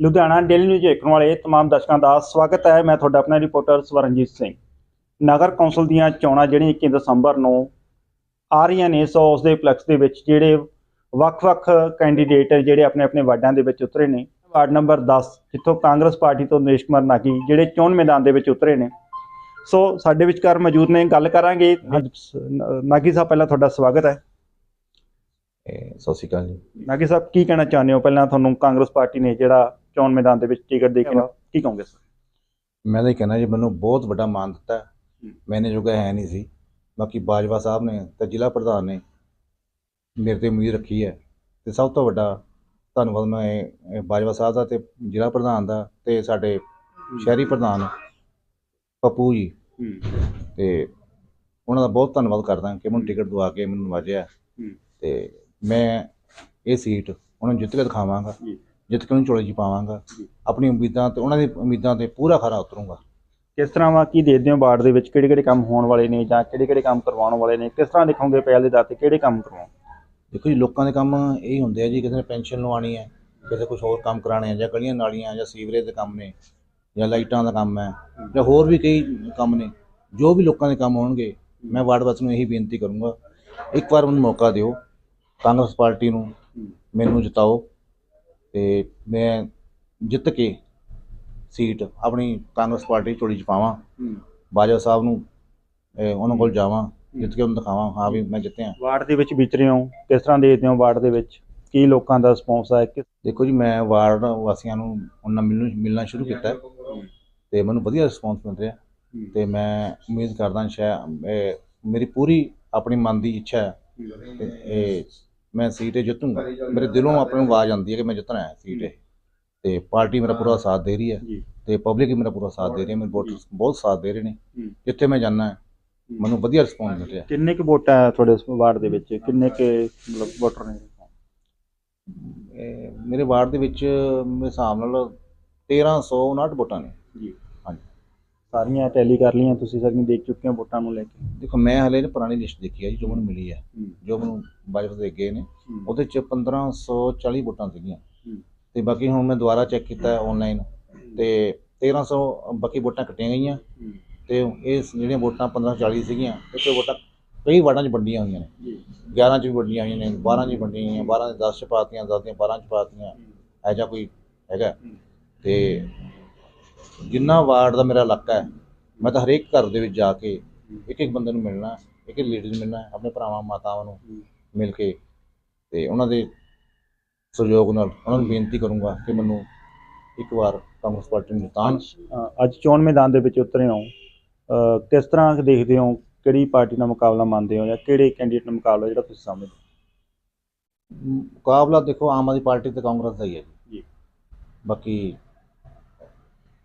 Ludhiana daily news ਦੇਖਣ ਵਾਲੇ तमाम ਦਰਸ਼ਕਾਂ ਦਾ ਸਵਾਗਤ ਹੈ ਮੈਂ ਤੁਹਾਡਾ ਆਪਣਾ ਰਿਪੋਰਟਰ ਸਵਰਨਜੀਤ ਸਿੰਘ ਨਗਰ ਕੌਂਸਲ ਦੀਆਂ ਚੋਣਾਂ ਜਿਹੜੀਆਂ 21 ਦਸੰਬਰ ਨੂੰ ਆ ਰਹੀਆਂ ਨੇ ਸੋ ਉਸ ਦੇ ਪਲਕਸ ਦੇ ਵਿੱਚ ਜਿਹੜੇ ਵੱਖ-ਵੱਖ ਕੈਂਡੀਡੇਟ ਜਿਹੜੇ ਆਪਣੇ ਆਪਣੇ ਵਾਰਡਾਂ ਦੇ ਵਿੱਚ ਉਤਰੇ ਨੇ ਵਾਰਡ ਨੰਬਰ 10 ਜਿੱਥੋਂ ਕਾਂਗਰਸ ਪਾਰਟੀ ਤੋਂ ਨਰੇਸ਼ ਕੁਮਾਰ ਨਾਗੀ ਜਿਹੜੇ ਚੋਣ ਮੈਦਾਨ ਦੇ ਵਿੱਚ ਉਤਰੇ ਨੇ ਸੋ ਸਾਡੇ ਵਿਚਕਾਰ ਮੌਜੂਦ ਨੇ ਗੱਲ ਕਰਾਂਗੇ ਅੱਜ ਸ- ਨ- ਨਾਗੀ ਸਾਹਿਬ ਪਹਿਲਾਂ ਤੁਹਾਡਾ ਸਵਾਗਤ ਹੈ ਇਹ ਸਤਿ ਸ਼੍ਰੀ ਅਕਾਲ ਜੀ ਨਾਗੀ ਸਾਹਿਬ ਕੀ ਕਹਿਣਾ ਚਾਹੁੰਦੇ ਹੋ ਪਹਿਲਾਂ ਤੁਹਾਨੂੰ ਕਾਂਗਰਸ ਪਾਰਟੀ ਨੇ ਜਿਹੜਾ ਚੋਣ ਮੈਦਾਨ ਦੇ ਵਿੱਚ ਟਿਕਟ ਦੇ ਕੇ ਕੀ ਕਹੋਗੇ ਸਰ? ਮੈਂ ਤਾਂ ਇਹ ਕਹਿਣਾ ਜੀ ਮੈਨੂੰ ਬਹੁਤ ਵੱਡਾ ਮਾਣ ਦਿੱਤਾ। ਮੈਨੇ ਜੋਗਾ ਹੈ ਨਹੀਂ ਸੀ। ਬਾਕੀ ਬਾਜਵਾ ਸਾਹਿਬ ਨੇ ਤੇ ਜ਼ਿਲ੍ਹਾ ਪ੍ਰਧਾਨ ਨੇ ਮੇਰੇ ਤੇ ਉਮੀਦ ਰੱਖੀ ਹੈ। ਤੇ ਸਭ ਤੋਂ ਵੱਡਾ ਧੰਨਵਾਦ ਮੈਂ ਬਾਜਵਾ ਸਾਹਿਬ ਦਾ ਤੇ ਜ਼ਿਲ੍ਹਾ ਪ੍ਰਧਾਨ ਦਾ ਤੇ ਸਾਡੇ ਸ਼ਹਿਰੀ ਪ੍ਰਧਾਨ ਪੱਪੂ ਜੀ। ਤੇ ਉਹਨਾਂ ਦਾ ਬਹੁਤ ਧੰਨਵਾਦ ਕਰਦਾ ਕਿ ਮੈਨੂੰ ਟਿਕਟ ਦਵਾ ਕੇ ਮੈਨੂੰ ਨਵਾਜਿਆ। ਤੇ ਮੈਂ ਇਹ ਸੀਟ ਉਹਨਾਂ ਨੂੰ ਜਿੱਤ ਕੇ ਦਿਖਾਵਾਂਗਾ। ਜੀ। ਜਿੱਤ ਕੇ ਉਹਨੂੰ ਚੋਲੇ 'ਚ ਪਾਵਾਂਗਾ। ਜੀ। ਆਪਣੀ ਉਮੀਦਾਂ ਤੇ ਉਹਨਾਂ ਦੀ ਉਮੀਦਾਂ ਤੇ ਪੂਰਾ ਖਰਾ ਉਤਰੂੰਗਾ। ਕਿਸ ਤਰ੍ਹਾਂ ਵਾ ਕੀ ਦੇਖਦੇ ਹੋ ਵਾਰਡ ਦੇ ਵਿੱਚ? ਕਿਹੜੇ ਕਿਹੜੇ ਕੰਮ ਹੋਣ ਵਾਲੇ ਨੇ ਜਾਂ ਕਿਹੜੇ ਕਿਹੜੇ ਕੰਮ ਕਰਵਾਉਣ ਵਾਲੇ ਨੇ? ਕਿਸ ਤਰ੍ਹਾਂ ਦੇਖੋਗੇ ਪਹਿਲ ਦੇ ਦਰ ਤੇ ਕਿਹੜੇ ਕੰਮ ਕਰਵਾਉਣ? ਦੇਖੋ ਜੀ ਲੋਕਾਂ ਦੇ ਕੰਮ ਇਹ ਹੀ ਹੁੰਦੇ ਆ ਜੀ ਕਿਸੇ ਨੇ ਪੈਨਸ਼ਨ ਲਵਾਉਣੀ ਹੈ ਕਿਸੇ ਕੁਝ ਹੋਰ ਕੰਮ ਕਰਾਣੇ ਆ ਜਾਂ ਗਲੀਆਂ ਨਾਲੀਆਂ ਜਾਂ ਸੀਵਰੇਜ ਦੇ ਕੰਮ ਨੇ ਜਾਂ ਲਾਈਟਾਂ ਦਾ ਕੰਮ ਹੈ ਜਾਂ ਹੋਰ ਵੀ ਕਈ ਕੰਮ ਨੇ ਜੋ ਵੀ ਲੋਕਾਂ ਦੇ ਕੰਮ ਹੋਣਗੇ ਮੈਂ ਵਾਰਡ ਵਾਸੀਆਂ ਨੂੰ ਇਹੀ ਬੇਨਤੀ ਕਰੂੰਗਾ ਇੱਕ ਵਾਰ ਮੈਨੂੰ ਮੌਕਾ ਦਿਓ ਕਾਂਗਰਸ ਪਾਰਟੀ ਨੂੰ ਮੈਨੂੰ ਜਿਤਾਓ ਤੇ ਮੈਂ ਜਿੱਤ ਕੇ ਸੀਟ ਆਪਣੀ ਕਾਂਗਰਸ ਪਾਰਟੀ ਝੋਲੀ 'ਚ ਪਾਵਾਂ। ਬਾਜਵਾ ਸਾਹਿਬ ਨੂੰ ਇਹ, ਉਹਨਾਂ ਕੋਲ ਜਾਵਾਂ ਜਿੱਤ ਕੇ ਉਹਨੂੰ ਦਿਖਾਵਾਂ ਹਾਂ ਵੀ ਮੈਂ ਜਿੱਤਿਆ। ਵਾਰਡ ਦੇ ਵਿੱਚ ਵਿਚਰੇ ਹੋ ਕਿਸ ਤਰ੍ਹਾਂ ਦੇਖਦੇ ਹੋ ਵਾਰਡ ਦੇ ਵਿੱਚ? ਕੀ ਲੋਕਾਂ ਦਾ ਰਿਸਪੌਂਸ ਹੈ ਕਿਸ ਦੇਖੋ ਜੀ ਮੈਂ ਵਾਰਡ ਵਾਸੀਆਂ ਨੂੰ ਉਹਨਾਂ ਮਿਲਣ ਮਿਲਣਾ ਸ਼ੁਰੂ ਕੀਤਾ। ਤੇ ਮੈਨੂੰ ਵਧੀਆ ਰਿਸਪੌਂਸ ਮਿਲ ਰਿਹਾ। ਤੇ ਮੈਂ ਉਮੀਦ ਕਰਦਾ ਸ਼ਾਇਦ ਮੇਰੀ ਪੂਰੀ ਆਪਣੀ ਮਨ ਦੀ ਇੱਛਾ ਹੈ। ਤੇ ਇਹ ਮੈਂ ਸੀਟ ਇਹ ਜਿੱਤੂੰਗਾ। ਮੇਰੇ ਦਿਲੋਂ ਆਪਣੇ ਨੂੰ ਆਵਾਜ਼ ਆਉਂਦੀ ਹੈ ਕਿ ਮੈਂ ਜਿੱਤਣਾ ਹੈ ਸੀਟ ਇਹ ਤੇ ਪਾਰਟੀ ਮੇਰਾ ਪੂਰਾ ਸਾਥ ਦੇ ਰਹੀ ਹੈ। ਤੇ ਪਬਲਿਕ ਵੀ ਮੇਰਾ ਪੂਰਾ ਸਾਥ ਦੇ ਰਹੀ ਹੈ। ਮੇਰੇ ਵੋਟਰਸ ਬਹੁਤ ਸਾਥ ਦੇ ਰਹੇ ਨੇ। ਹੂੰ। ਜਿੱਥੇ ਮੈਂ ਜਾਂਦਾ ਮੈਨੂੰ ਵਧੀਆ ਰਿਸਪੌਂਸ ਮਿਲ ਰਿਹਾ। ਕਿੰਨੇ ਕੁ ਵੋਟਾਂ ਹੈ ਤੁਹਾਡੇ ਇਸ ਵਾਰਡ ਦੇ ਵਿੱਚ? ਕਿੰਨੇ ਕੁ ਮਤਲਬ ਵੋਟਰ ਨੇ? ਇਹ ਮੇਰੇ ਵਾਰਡ ਦੇ ਵਿੱਚ ਮੇਰੇ ਹਿਸਾਬ ਨਾਲ 1359 ਵੋਟਾਂ ਨੇ। ਜੀ। ਸਾਰੀਆਂ ਟੈਲੀ ਕਰ ਲਈਆਂ ਤੁਸੀਂ ਸਾਰੀਆਂ ਦੇਖ ਚੁੱਕੇ ਹੋ ਵੋਟਾਂ ਨੂੰ ਲੈ ਕੇ। ਦੇਖੋ ਮੈਂ ਹਲੇ ਨਾ ਪੁਰਾਣੀ ਲਿਸਟ ਦੇਖੀ ਹੈ ਜੀ ਜੋ ਮੈਨੂੰ ਮਿਲੀ ਹੈ। ਜੋ ਮੈਨੂੰ ਬਾਜਵਾ ਦੇ ਗਏ ਨੇ ਉਹਦੇ ਚ 1540 ਵੋਟਾਂ ਸੀਗੀਆਂ। ਤੇ ਬਾਕੀ ਹੁਣ ਮੈਂ ਦੁਬਾਰਾ ਚੈੱਕ ਕੀਤਾ ਆਨਲਾਈਨ ਤੇ 1300 ਬਾਕੀ ਵੋਟਾਂ ਕੱਟੀਆਂ ਗਈਆਂ। ਤੇ ਇਹ ਜਿਹੜੀਆਂ ਵੋਟਾਂ 1540 ਸੀਗੀਆਂ ਇਹ 'ਚੋਂ ਵੋਟਾਂ ਕਈ ਵਾਰਡਾਂ 'ਚ ਵੰਡੀਆਂ ਹੋਈਆਂ ਨੇ। ਜੀ। 11 'ਚ ਵੀ ਵੰਡੀਆਂ ਹੋਈਆਂ ਨੇ 12 'ਚ ਵੰਡੀਆਂ ਹੋਈਆਂ 12 'ਚ 10 'ਚ ਪਾਤੀਆਂ 10 ਦੀਆਂ 12 'ਚ ਪਾਤੀਆਂ। ਐ ਜਾਂ ਕੋਈ ਹੈਗਾ। ਤੇ ਜਿੰਨਾ ਵਾਰਡ ਦਾ ਮੇਰਾ ਇਲਾਕਾ ਹੈ ਮੈਂ ਤਾਂ ਹਰੇਕ ਘਰ ਦੇ ਵਿੱਚ ਜਾ ਕੇ ਇੱਕ ਇੱਕ ਬੰਦੇ ਨੂੰ ਮਿਲਣਾ ਇੱਕ ਇੱਕ ਲੇਡੀ ਨੂੰ ਮਿਲਣਾ ਆਪਣੇ ਭਰਾਵਾਂ ਮਾਤਾਵਾਂ ਨੂੰ ਮਿਲ ਕੇ ਤੇ ਉਹਨਾਂ ਦੇ ਸਹਿਯੋਗ ਨਾਲ ਉਹਨਾਂ ਨੂੰ ਬੇਨਤੀ ਕਰੂੰਗਾ ਕਿ ਮੈਨੂੰ ਇੱਕ ਵਾਰ ਕਾਂਗਰਸ ਪਾਰਟੀ ਨੂੰ ਜਿਤਾਉਣ ਅ, ਅੱਜ ਚੋਣ ਮੈਦਾਨ ਦੇ ਵਿੱਚ ਉਤਰੇ ਹੋ। ਕਿਸ ਤਰ੍ਹਾਂ ਦੇਖਦੇ ਹੋ? ਕਿਹੜੀ ਪਾਰਟੀ ਨਾਲ ਮੁਕਾਬਲਾ ਮੰਨਦੇ ਹੋ ਜਾਂ ਕਿਹੜੇ ਕੈਂਡੀਡੇਟ ਨਾਲ ਮੁਕਾਬਲਾ ਜਿਹੜਾ ਤੁਸੀਂ ਸਮਝਦੇ? ਮੁਕਾਬਲਾ ਦੇਖੋ ਆਮ ਆਦਮੀ ਪਾਰਟੀ ਤੇ ਕਾਂਗਰਸ ਦਾ ਹੀ ਹੈ ਜੀ। ਬਾਕੀ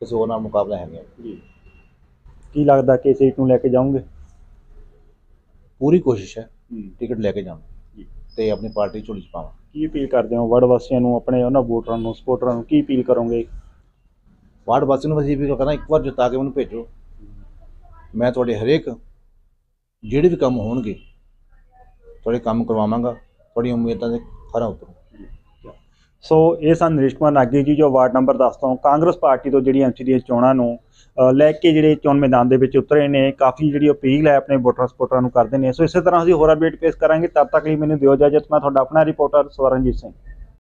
ਕਿਸੇ ਹੋਰ ਨਾਲ ਮੁਕਾਬਲਾ ਹੈ ਨਹੀਂ। ਜੀ। ਕੀ ਲੱਗਦਾ ਕਿ ਸੀਟ ਨੂੰ ਲੈ ਕੇ ਜਾਓਗੇ? ਪੂਰੀ ਕੋਸ਼ਿਸ਼ ਹੈ ਟਿਕਟ ਲੈ ਕੇ ਜਾਵਾਂ। ਤੇ ਆਪਣੀ ਪਾਰਟੀ ਝੋਲੀ ਚ ਪਾਵਾਂ। ਕੀ ਅਪੀਲ ਕਰਦੇ ਹੋ ਵਰਡ ਵਾਸੀਆਂ ਨੂੰ ਆਪਣੇ ਉਹਨਾਂ ਵੋਟਰਾਂ ਨੂੰ ਸਪੋਰਟਰਾਂ ਨੂੰ ਕੀ ਅਪੀਲ ਕਰੋਗੇ? ਵਾਰਡ ਵਾਸੀ ਨੂੰ ਅਸੀਂ ਵੀ ਕਹਿੰਦਾ ਇੱਕ ਵਾਰ ਜਿਤਾ ਕੇ ਮੈਨੂੰ ਭੇਜੋ। ਮੈਂ ਤੁਹਾਡੇ ਹਰੇਕ ਜਿਹੜੇ ਵੀ ਕੰਮ ਹੋਣਗੇ ਤੁਹਾਡੇ ਕੰਮ ਕਰਵਾਵਾਂਗਾ ਤੁਹਾਡੀਆਂ ਉਮੀਦਾਂ ਦੇ ਖਰਾ ਉਤਰੂ। ਸੋ ਇਹ ਸਨ ਨਰੇਸ਼ ਕੁਮਾਰ ਨਾਗੀ ਜੀ ਜੋ ਵਾਰਡ ਨੰਬਰ 10 ਤੋਂ ਕਾਂਗਰਸ ਪਾਰਟੀ ਤੋਂ ਜਿਹੜੀ ਐਮਸੀ ਦੀਆਂ ਚੋਣਾਂ ਨੂੰ ਲੈ ਕੇ ਜਿਹੜੇ ਚੋਣ ਮੈਦਾਨ ਦੇ ਵਿੱਚ ਉਤਰੇ ਨੇ, ਕਾਫੀ ਜਿਹੜੀ ਅਪੀਲ ਹੈ ਆਪਣੇ ਵੋਟਰ ਸਪੋਰਟਰਾਂ ਨੂੰ ਕਰਦੇ ਨੇ। ਸੋ ਇਸੇ ਤਰ੍ਹਾਂ ਅਸੀਂ ਹੋਰ ਅਪਡੇਟ ਪੇਸ਼ ਕਰਾਂਗੇ। ਤਦ ਤੱਕ ਲਈ ਮੈਨੂੰ ਦਿਓ ਇਜਾਜ਼ਤ। ਮੈਂ ਤੁਹਾਡਾ ਆਪਣਾ ਰਿਪੋਰਟਰ ਸਵਰਨਜੀਤ ਸਿੰਘ।